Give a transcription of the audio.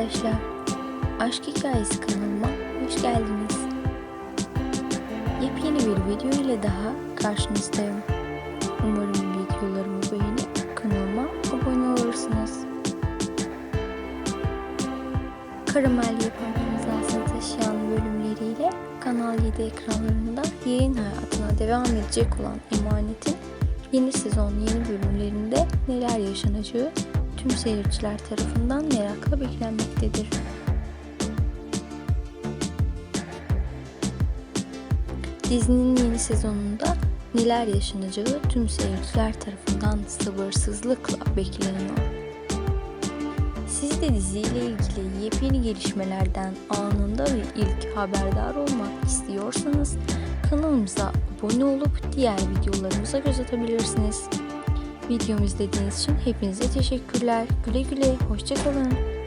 arkadaşlar. Aşk Hikayesi kanalıma hoş geldiniz. Yepyeni bir video ile daha karşınızdayım. Umarım videolarımı beğenip kanalıma abone olursunuz. Karamel yapan imzasını taşıyan bölümleriyle Kanal 7 ekranlarında yayın hayatına devam edecek olan Emanet'in yeni sezon yeni bölümlerinde neler yaşanacağı tüm seyirciler tarafından merakla beklenmektedir. Dizinin yeni sezonunda neler yaşanacağı tüm seyirciler tarafından sabırsızlıkla bekleniyor. Siz de diziyle ilgili yepyeni gelişmelerden anında ve ilk haberdar olmak istiyorsanız kanalımıza abone olup diğer videolarımıza göz atabilirsiniz. Videomu izlediğiniz için hepinize teşekkürler. Güle güle, hoşçakalın.